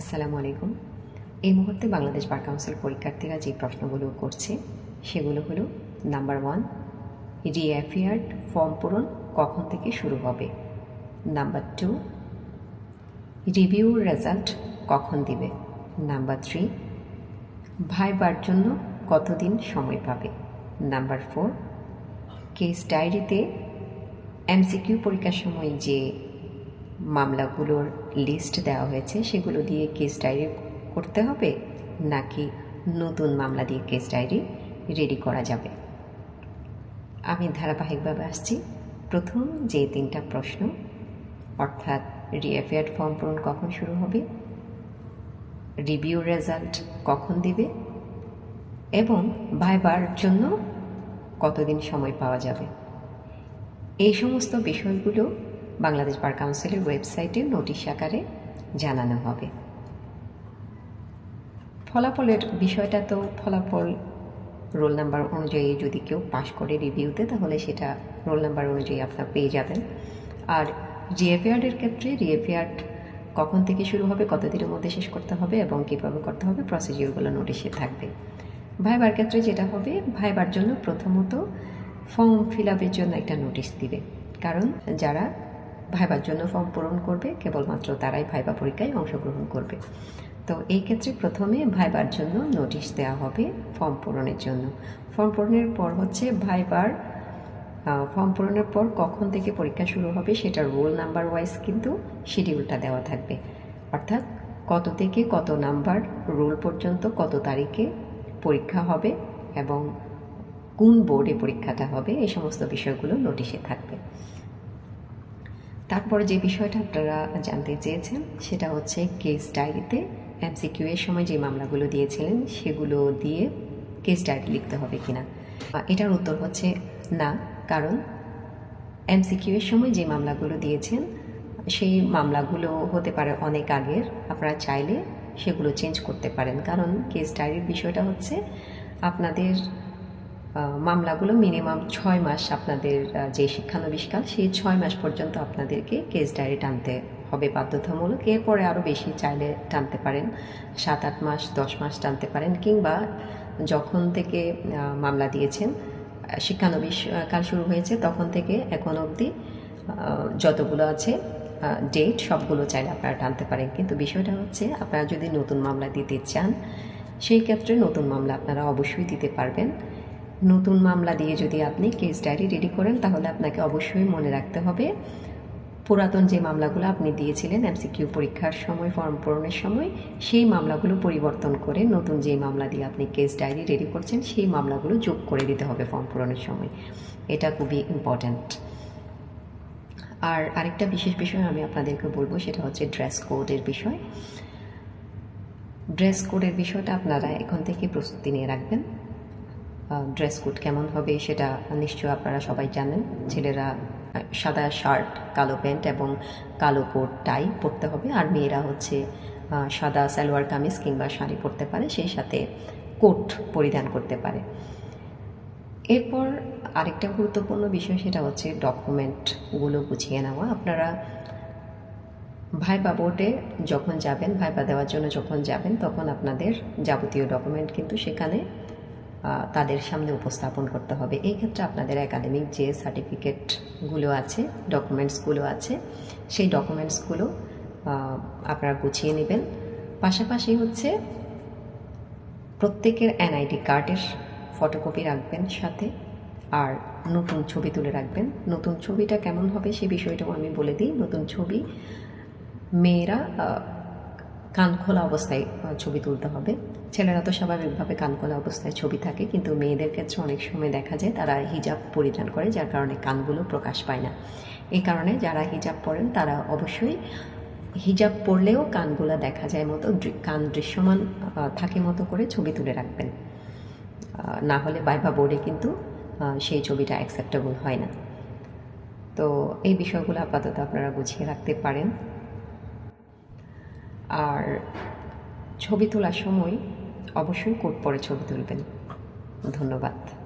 আসসালামু আলাইকুম। এই মুহূর্তে বাংলাদেশ বার কাউন্সিল পরীক্ষার্থীরা যে প্রশ্নগুলো করছে, সেগুলো হলো নাম্বার ওয়ান রিঅ্যাফিয়ার্ড ফর্ম পূরণ কখন থেকে শুরু হবে? নাম্বার টু রিভিউ রেজাল্ট কখন দিবে? নাম্বার থ্রি ভাইবার জন্য কতদিন সময় পাবে? নাম্বার ফোর কেস ডায়েরিতে এমসিকিউ পরীক্ষার সময় যে মামলাগুলোর লিস্ট দেওয়া হয়েছে, সেগুলো দিয়ে কেস ডায়েরি করতে হবে, নাকি নতুন মামলা দিয়ে কেস ডায়েরি রেডি করা যাবে? আমি ধারাবাহিকভাবে আসছি। প্রথম যে তিনটা প্রশ্ন, অর্থাৎ রিএফেয়ার ফর্ম পূরণ কখন শুরু হবে রিভিউ রেজাল্ট কখন দিবে, এবং ভাইবার জন্য কতদিন সময় পাওয়া যাবে? এই সমস্ত বিষয়গুলো বাংলাদেশ বার কাউন্সিলের ওয়েবসাইটে নোটিশ আকারে জানানো হবে। ফলাফলের বিষয়টা তো ফলাফল রোল নাম্বার অনুযায়ী যদি কেউ পাশ করে রিভিউতে, তাহলে সেটা রোল নাম্বার অনুযায়ী আপনার পেয়ে যাবেন। আর রিএফিয়ার্ডের ক্ষেত্রে রিএফিয়ার্ড কখন থেকে শুরু হবে, কতদিনের মধ্যে শেষ করতে হবে এবং কীভাবে করতে হবে প্রসিডিওরগুলো নোটিশে থাকবে। ভাইবার ক্ষেত্রে যেটা হবে, ভাইবার জন্য প্রথমত ফর্ম ফিল আপের জন্য একটা নোটিশ দিবে। কারণ যারা ভাইবার জন্য ফর্ম পূরণ করবে, কেবলমাত্র তারাই ভাইবা পরীক্ষায় অংশগ্রহণ করবে। তো এই ক্ষেত্রে প্রথমে ভাইবার জন্য নোটিশ দেওয়া হবে ফর্ম পূরণের জন্য। ফর্ম পূরণের পর হচ্ছে ভাইবার ফর্ম পূরণের পর কখন থেকে পরীক্ষা শুরু হবে সেটার রোল নাম্বার ওয়াইজ কিন্তু শিডিউলটা দেওয়া থাকবে। অর্থাৎ কত থেকে কত নাম্বার রোল পর্যন্ত কত তারিখে পরীক্ষা হবে এবং কোন বোর্ডে পরীক্ষাটা হবে, এই সমস্ত বিষয়গুলো নোটিশে থাকবে। তারপরে যে বিষয়টা আপনারা জানতে চেয়েছেন, সেটা হচ্ছে কেস ডায়েরিতে এমসিকিউ এর সময় যে মামলাগুলো দিয়েছিলেন, সেগুলো দিয়ে কেস ডায়েরি লিখতে হবে কিনা। এটার উত্তর হচ্ছে না, কারণ এমসিকিউ এর সময় যে মামলাগুলো দিয়েছেন, সেই মামলাগুলো হতে পারে অনেক আগের, আপনারা চাইলে সেগুলো চেঞ্জ করতে পারেন। কারণ কেস ডায়েরির বিষয়টা হচ্ছে আপনাদের মামলাগুলো মিনিমাম ছয় মাস আপনাদের যে শিক্ষানবিষ্কার সেই ছয় মাস পর্যন্ত আপনাদেরকে কেস ডায়েরি টানতে হবে বাধ্যতামূলক। এরপরে আরও বেশি চাইলে টানতে পারেন, সাত, আট মাস, দশ মাস টানতে পারেন, কিংবা যখন থেকে মামলা দিয়েছেন শিক্ষানবিশ কাল শুরু হয়েছে, তখন থেকে এখন অবধি যতগুলো আছে ডেট সবগুলো চাইলে আপনারা টানতে পারেন। কিন্তু বিষয়টা হচ্ছে, আপনারা যদি নতুন মামলা দিতে চান, সেই ক্ষেত্রে নতুন মামলা আপনারা অবশ্যই দিতে পারবেন। নতুন মামলা দিয়ে যদি আপনি কেস ডায়েরি রেডি করেন, তাহলে আপনাকে অবশ্যই মনে রাখতে হবে, পুরাতন যে মামলাগুলো আপনি দিয়েছিলেন এমসিকিউ পরীক্ষার সময় ফর্ম পূরণের সময়, সেই মামলাগুলো পরিবর্তন করে নতুন যে মামলা দিয়ে আপনি কেস ডায়েরি রেডি করছেন, সেই মামলাগুলো যোগ করে দিতে হবে ফর্ম পূরণের সময়। এটা খুবই ইম্পর্ট্যান্ট আর আরেকটা বিশেষ বিষয় আমি আপনাদেরকে বলব, সেটা হচ্ছে ড্রেস কোডের বিষয়। ড্রেস কোডের বিষয়টা আপনারা এখন থেকে প্রস্তুতি নিয়ে রাখবেন। ড্রেস কোড কেমন হবে সেটা নিশ্চয় আপনারা সবাই জানেন। ছেলেরা সাদা শার্ট কালো প্যান্ট এবং কালো কোট টাই পরতে হবে। আর মেয়েরা হচ্ছে সাদা সালোয়ার কামিজ কিংবা শাড়ি পরতে পারে, সেই সাথে কোট পরিধান করতে পারে। এরপর আরেকটা গুরুত্বপূর্ণ বিষয় সেটা হচ্ছে ডকুমেন্টগুলো গুছিয়ে নেওয়া। আপনারা ভাইবা বোর্ডে যখন যাবেন, ভাইবা দেওয়ার জন্য যখন যাবেন, তখন আপনাদের যাবতীয় ডকুমেন্ট কিন্তু সেখানে তাদের সামনে উপস্থাপন করতে হবে। এই ক্ষেত্রে আপনাদের একাডেমিক যে সার্টিফিকেটগুলো আছে ডকুমেন্টসগুলো আছে, সেই ডকুমেন্টসগুলো আপনারা গুছিয়ে নেবেন। পাশাপাশি হচ্ছে প্রত্যেকের এনআইডি কার্ডের ফটোকপি রাখবেন সাথে আর নতুন ছবি তুলে রাখবেন। নতুন ছবিটা কেমন হবে সে বিষয়টাও আমি বলে দিই। নতুন ছবি, মেয়েরা কান খোলা অবস্থায় ছবি তুলতে হবে। ছেলেরা তো স্বাভাবিকভাবে কান খোলা অবস্থায় ছবি থাকে, কিন্তু মেয়েদের ক্ষেত্রে অনেক সময় দেখা যায় তারা হিজাব পরিধান করে, যার কারণে কানগুলো প্রকাশ পায় না। এই কারণে যারা হিজাব পরেন, তারা অবশ্যই হিজাব পরলেও কানগুলো দেখা যায় মতো কান দৃশ্যমান থাকে মতো করে ছবি তুলে রাখবেন। না হলে বাইবা বোর্ডে কিন্তু সেই ছবিটা অ্যাকসেপ্টেবল হয় না। তো এই বিষয়গুলো আপাতত আপনারা গুছিয়ে রাখতে পারেন। আর ছবি তোলার সময় অবশ্যই কোট পরে ছবি তুলবেন। ধন্যবাদ।